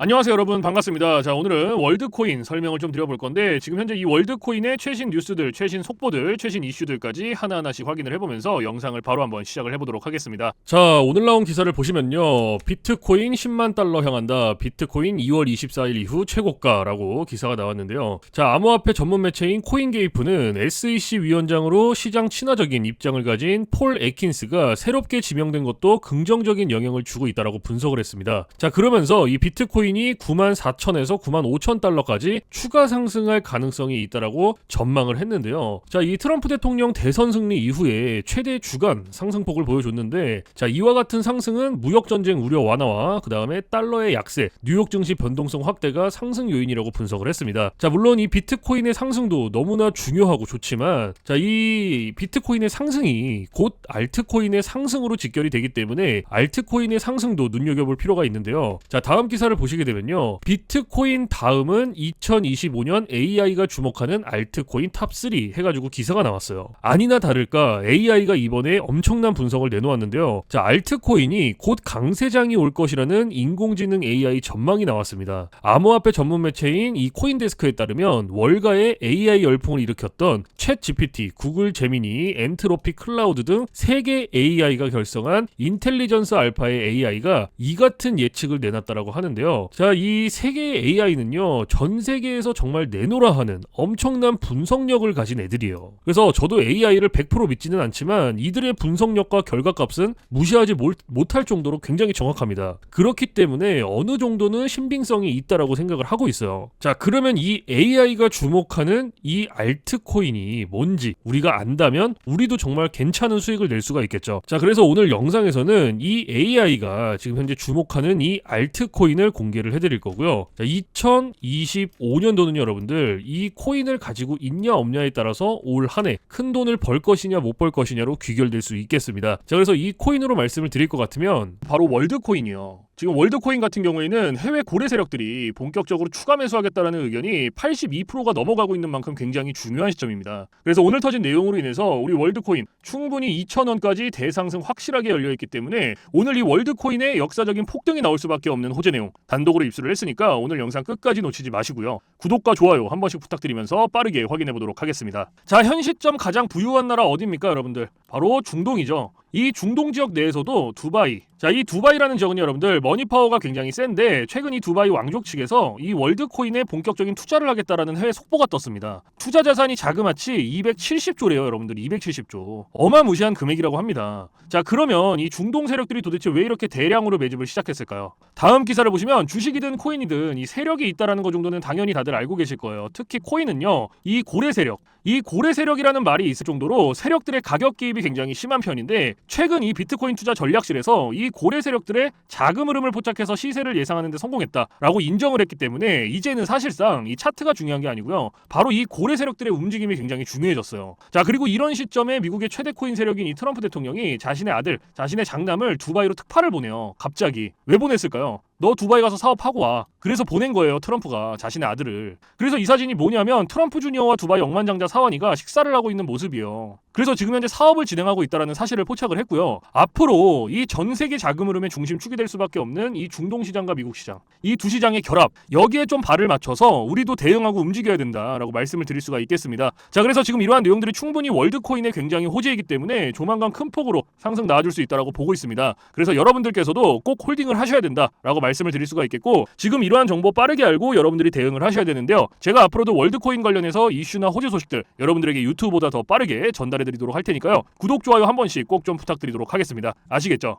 안녕하세요 여러분 반갑습니다. 자 오늘은 월드코인 설명을 좀 드려볼 건데 지금 현재 이 월드코인의 최신 뉴스들, 최신 속보들, 최신 이슈들까지 하나하나씩 확인을 해보면서 영상을 바로 한번 시작을 해보도록 하겠습니다. 자 오늘 나온 기사를 보시면요. 비트코인 10만 달러 향한다. 비트코인 2월 24일 이후 최고가라고 기사가 나왔는데요. 자 암호화폐 전문 매체인 코인게이프는 SEC 위원장으로 시장 친화적인 입장을 가진 폴 에킨스가 새롭게 지명된 것도 긍정적인 영향을 주고 있다라고 분석을 했습니다. 자 그러면서 이 비트코인 이 9만 4천에서 9만 5천 달러까지 추가 상승할 가능성이 있다라고 전망을 했는데요. 자, 이 트럼프 대통령 대선 승리 이후에 최대 주간 상승폭을 보여줬는데 자, 이와 같은 상승은 무역 전쟁 우려 완화와 그다음에 달러의 약세, 뉴욕 증시 변동성 확대가 상승 요인이라고 분석을 했습니다. 자, 물론 이 비트코인의 상승도 너무나 중요하고 좋지만 자, 이 비트코인의 상승이 곧 알트코인의 상승으로 직결이 되기 때문에 알트코인의 상승도 눈여겨볼 필요가 있는데요. 자, 다음 기사를 보시 게 되면요. 비트코인 다음은 2025년 AI가 주목하는 알트코인 탑3 해가지고 기사가 나왔어요. 아니나 다를까 AI가 이번에 엄청난 분석을 내놓았는데요. 자, 알트코인이 곧 강세장이 올 것이라는 인공지능 AI 전망이 나왔습니다. 암호화폐 전문 매체인 이 코인데스크에 따르면 월가의 AI 열풍을 일으켰던 챗 GPT, 구글 제미니, 엔트로피 클라우드 등세개 AI가 결성한 인텔리전스 알파의 AI가 이 같은 예측을 내놨다라고 하는데요. 자, 이세 개의 AI는요, 전 세계에서 정말 내노라 하는 엄청난 분석력을 가진 애들이에요. 그래서 저도 AI를 100% 믿지는 않지만 이들의 분석력과 결과값은 무시하지 못- 못할 정도로 굉장히 정확합니다. 그렇기 때문에 어느 정도는 신빙성이 있다라고 생각을 하고 있어요. 자, 그러면 이 AI가 주목하는 이 알트코인이 뭔지 우리가 안다면 우리도 정말 괜찮은 수익을 낼 수가 있겠죠. 자, 그래서 오늘 영상에서는 이 AI가 지금 현재 주목하는 이 알트코인을 공개 를 해드릴 거고요. 자, 2025년도는 여러분들 이 코인을 가지고 있냐 없냐에 따라서 올 한 해 큰 돈을 벌 것이냐 못 벌 것이냐로 귀결될 수 있겠습니다. 자, 그래서 이 코인으로 말씀을 드릴 것 같으면 바로 월드코인이요. 지금 월드코인 같은 경우에는 해외 고래 세력들이 본격적으로 추가 매수하겠다라는 의견이 82%가 넘어가고 있는 만큼 굉장히 중요한 시점입니다. 그래서 오늘 터진 내용으로 인해서 우리 월드코인 충분히 2,000원까지 대상승 확실하게 열려 있기 때문에 오늘 이 월드코인의 역사적인 폭등이 나올 수밖에 없는 호재 내용 단독으로 입수를 했으니까 오늘 영상 끝까지 놓치지 마시고요. 구독과 좋아요 한 번씩 부탁드리면서 빠르게 확인해 보도록 하겠습니다. 자, 현 시점 가장 부유한 나라 어디입니까, 여러분들? 바로 중동이죠. 이 중동 지역 내에서도 두바이. 자, 이 두바이라는 지역은 여러분들 머니 파워가 굉장히 센데 최근 이 두바이 왕족 측에서 이 월드코인에 본격적인 투자를 하겠다라는 해외 속보가 떴습니다. 투자 자산이 자그마치 270조래요, 여러분들. 270조. 어마무시한 금액이라고 합니다. 자, 그러면 이 중동 세력들이 도대체 왜 이렇게 대량으로 매집을 시작했을까요? 다음 기사를 보시면 주식이든 코인이든 이 세력이 있다라는 것 정도는 당연히 다들 알고 계실 거예요. 특히 코인은요. 이 고래 세력, 이 고래 세력이라는 말이 있을 정도로 세력들의 가격 개입이 굉장히 심한 편인데 최근 이 비트코인 투자 전략실에서 이 고래 세력들의 자금 흐름을 포착해서 시세를 예상하는 데 성공했다라고 인정을 했기 때문에 이제는 사실상 이 차트가 중요한 게 아니고요. 바로 이 고래 세력들의 움직임이 굉장히 중요해졌어요. 자, 그리고 이런 시점에 미국의 최대 코인 세력인 이 트럼프 대통령이 자신의 아들, 자신의 장남을 두바이로 특파를 보내요. 갑자기. 왜 보냈을까요? 너 두바이 가서 사업하고 와. 그래서 보낸 거예요, 트럼프가 자신의 아들을. 그래서 이 사진이 뭐냐면 트럼프 주니어와 두바이 억만장자 사원이가 식사를 하고 있는 모습이요. 그래서 지금 현재 사업을 진행하고 있다는 사실을 포착을 했고요. 앞으로 이 전 세계 자금 흐름의 중심축이 될 수밖에 없는 이 중동 시장과 미국 시장, 이 두 시장의 결합, 여기에 좀 발을 맞춰서 우리도 대응하고 움직여야 된다라고 말씀을 드릴 수가 있겠습니다. 자, 그래서 지금 이러한 내용들이 충분히 월드코인에 굉장히 호재이기 때문에 조만간 큰 폭으로 상승 나와줄 수 있다라고 보고 있습니다. 그래서 여러분들께서도 꼭 홀딩을 하셔야 된다라고 말 씀을 드릴 수가 있겠고 지금 이러한 정보 빠르게 알고 여러분들이 대응을 하셔야 되는데요. 제가 앞으로도 월드코인 관련해서 이슈나 호재 소식들 여러분들에게 유튜브보다 더 빠르게 전달해 드리도록 할 테니까요. 구독 좋아요 한 번씩 꼭 좀 부탁드리도록 하겠습니다. 아시겠죠?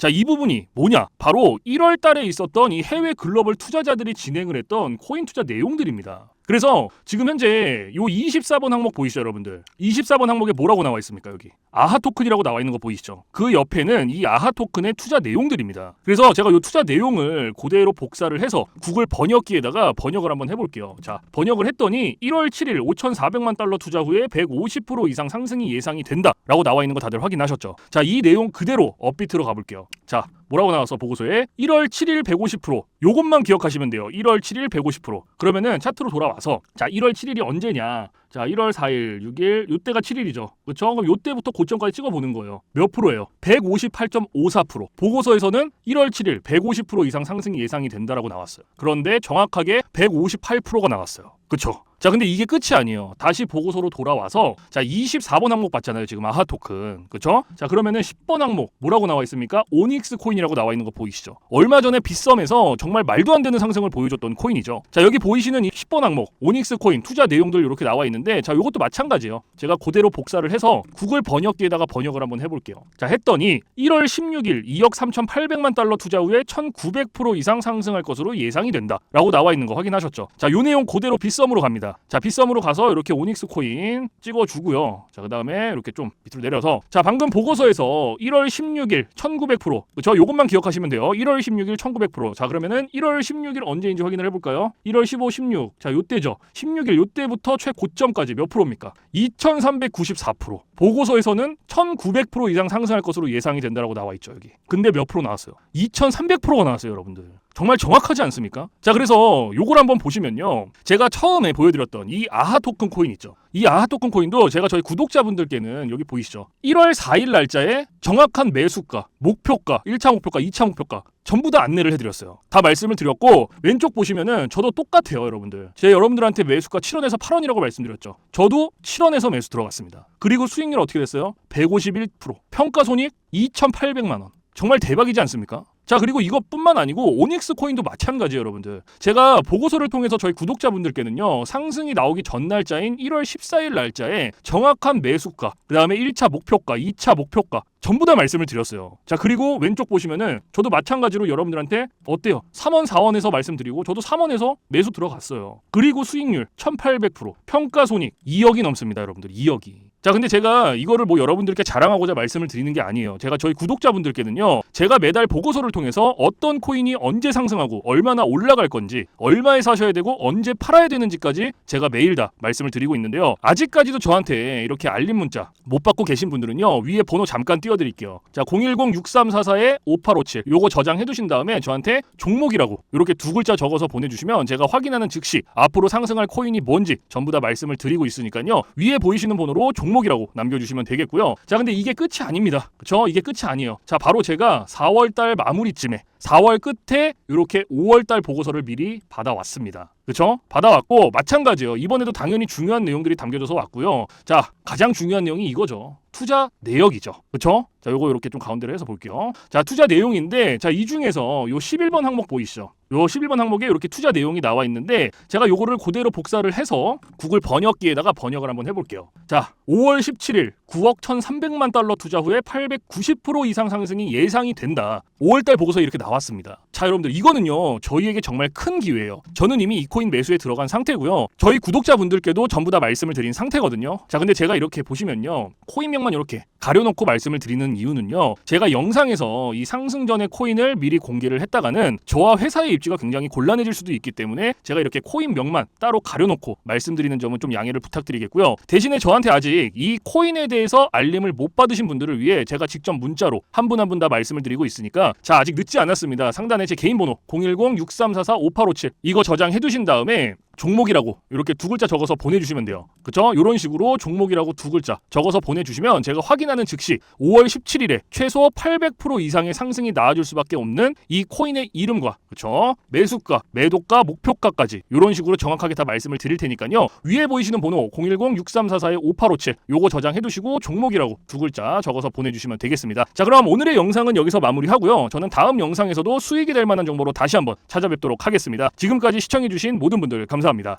자, 이 부분이 뭐냐? 바로 1월 달에 있었던 이 해외 글로벌 투자자들이 진행을 했던 코인 투자 내용들입니다. 그래서 지금 현재 요 24번 항목 보이시죠, 여러분들? 24번 항목에 뭐라고 나와 있습니까, 여기? 아하 토큰이라고 나와 있는 거 보이시죠? 그 옆에는 이 아하 토큰의 투자 내용들입니다. 그래서 제가 요 투자 내용을 그대로 복사를 해서 구글 번역기에다가 번역을 한번 해볼게요. 자, 번역을 했더니 1월 7일 5,400만 달러 투자 후에 150% 이상 상승이 예상이 된다라고 나와 있는 거 다들 확인하셨죠? 자, 이 내용 그대로 업비트로 가볼게요. 자, 뭐라고 나왔어 보고서에? 1월 7일 150% 요것만 기억하시면 돼요. 1월 7일 150% 그러면은 차트로 돌아와서 자 1월 7일이 언제냐 자 1월 4일 6일 요때가 7일이죠. 그렇죠 그럼 요때부터 고점까지 찍어보는 거예요. 몇 프로예요? 158.54% 보고서에서는 1월 7일 150% 이상 상승이 예상이 된다라고 나왔어요. 그런데 정확하게 158%가 나왔어요. 그쵸? 자 근데 이게 끝이 아니에요. 다시 보고서로 돌아와서 자 24번 항목 봤잖아요 지금. 아하 토큰. 그쵸? 자 그러면은 10번 항목 뭐라고 나와 있습니까? 오닉스 코인이라고 나와 있는 거 보이시죠? 얼마 전에 빗썸에서 정말 말도 안 되는 상승을 보여줬던 코인이죠. 자 여기 보이시는 이 10번 항목 오닉스 코인 투자 내용들 이렇게 나와 있는데 자 요것도 마찬가지예요. 제가 그대로 복사를 해서 구글 번역기에다가 번역을 한번 해볼게요. 자 했더니 1월 16일 2억 3,800만 달러 투자 후에 1,900% 이상 상승할 것으로 예상이 된다 라고 나와 있는 거 확인하셨죠? 자 요 내용 그대로 빗썸으로 갑니다. 자 빗썸으로 가서 이렇게 오닉스 코인 찍어주고요. 자 그 다음에 이렇게 좀 밑으로 내려서. 자 방금 보고서에서 1월 16일 1900%저 요것만 기억하시면 돼요. 1월 16일 1900%자 그러면은 1월 16일 언제인지 확인을 해볼까요? 1월 15, 16자 요때죠. 16일 요때부터 최고점 까지 몇 프로입니까? 2394% 보고서에서는 1900% 이상 상승할 것으로 예상이 된다라고 나와 있죠 여기. 근데 몇 프로 나왔어요? 2300%가 나왔어요 여러분들 정말 정확하지 않습니까? 자, 그래서 요걸 한번 보시면요. 제가 처음에 보여드렸던 이 아하 토큰 코인 있죠. 이 아하 토큰 코인도 제가 저희 구독자분들께는 여기 보이시죠. 1월 4일 날짜에 정확한 매수가, 목표가, 1차 목표가, 2차 목표가 전부 다 안내를 해드렸어요. 다 말씀을 드렸고 왼쪽 보시면은 저도 똑같아요, 여러분들. 제가 여러분들한테 매수가 7원에서 8원이라고 말씀드렸죠. 저도 7원에서 매수 들어갔습니다. 그리고 수익률 어떻게 됐어요? 151%. 평가 손익 2,800만 원. 정말 대박이지 않습니까? 자 그리고 이것뿐만 아니고 오닉스 코인도 마찬가지예요 여러분들. 제가 보고서를 통해서 저희 구독자분들께는요 상승이 나오기 전 날짜인 1월 14일 날짜에 정확한 매수가 그 다음에 1차 목표가 2차 목표가 전부 다 말씀을 드렸어요. 자 그리고 왼쪽 보시면은 저도 마찬가지로 여러분들한테 어때요? 3원 4원에서 말씀드리고 저도 3원에서 매수 들어갔어요. 그리고 수익률 1800% 평가 손익 2억이 넘습니다 여러분들. 2억이 자, 근데 제가 이거를 뭐 여러분들께 자랑하고자 말씀을 드리는 게 아니에요. 제가 저희 구독자분들께는요, 제가 매달 보고서를 통해서 어떤 코인이 언제 상승하고 얼마나 올라갈 건지, 얼마에 사셔야 되고 언제 팔아야 되는지까지 제가 매일 다 말씀을 드리고 있는데요. 아직까지도 저한테 이렇게 알림 문자 못 받고 계신 분들은요, 위에 번호 잠깐 띄워드릴게요. 자, 010-6344-5857 요거 저장해 두신 다음에 저한테 종목이라고 이렇게 두 글자 적어서 보내주시면 제가 확인하는 즉시 앞으로 상승할 코인이 뭔지 전부 다 말씀을 드리고 있으니까요. 위에 보이시는 번호로 종 종목이라고 남겨주시면 되겠고요. 자, 근데 이게 끝이 아닙니다. 그쵸? 이게 끝이 아니에요. 자, 바로 제가 4월달 마무리쯤에 4월 끝에 이렇게 5월달 보고서를 미리 받아왔습니다. 그쵸? 받아왔고 마찬가지예요. 이번에도 당연히 중요한 내용들이 담겨져서 왔고요. 자, 가장 중요한 내용이 이거죠. 투자 내역이죠. 그쵸? 자, 요거 이렇게 좀 가운데로 해서 볼게요. 자, 투자 내용인데 자, 이 중에서 요 11번 항목 보이시죠? 요 11번 항목에 이렇게 투자 내용이 나와 있는데 제가 요거를 그대로 복사를 해서 구글 번역기에다가 번역을 한번 해볼게요. 자, 5월 17일 9억 1,300만 달러 투자 후에 890% 이상 상승이 예상이 된다. 5월달 보고서 이렇게 나왔습니다. 자, 여러분들 이거는요 저희에게 정말 큰 기회예요. 저는 이미 이 코인 매수에 들어간 상태고요. 저희 구독자분들께도 전부 다 말씀을 드린 상태거든요. 자, 근데 제가 이렇게 보시면요 코인명만 이렇게 가려놓고 말씀을 드리는 이유는요. 제가 영상에서 이 상승 전에 코인을 미리 공개를 했다가는 저와 회사의 입지가 굉장히 곤란해질 수도 있기 때문에 제가 이렇게 코인명만 따로 가려놓고 말씀드리는 점은 좀 양해를 부탁드리겠고요. 대신에 저한테 아직 이 코인에 대해 서 알림을 못 받으신 분들을 위해 제가 직접 문자로 한 분 한 분 다 말씀을 드리고 있으니까 자 아직 늦지 않았습니다. 상단에 제 개인 번호 010-6344-5857 이거 저장해 두신 다음에 종목이라고 이렇게 두 글자 적어서 보내주시면 돼요. 그쵸? 이런 식으로 종목이라고 두 글자 적어서 보내주시면 제가 확인하는 즉시 5월 17일에 최소 800% 이상의 상승이 나와줄 수밖에 없는 이 코인의 이름과 그쵸? 매수가, 매도가, 목표가까지 이런 식으로 정확하게 다 말씀을 드릴 테니까요. 위에 보이시는 번호 010-6344-5857 요거 저장해 두시고 종목이라고 두 글자 적어서 보내주시면 되겠습니다. 자 그럼 오늘의 영상은 여기서 마무리하고요. 저는 다음 영상에서도 수익이 될 만한 정보로 다시 한번 찾아뵙도록 하겠습니다. 지금까지 시청해주신 모든 분들 감사합니다.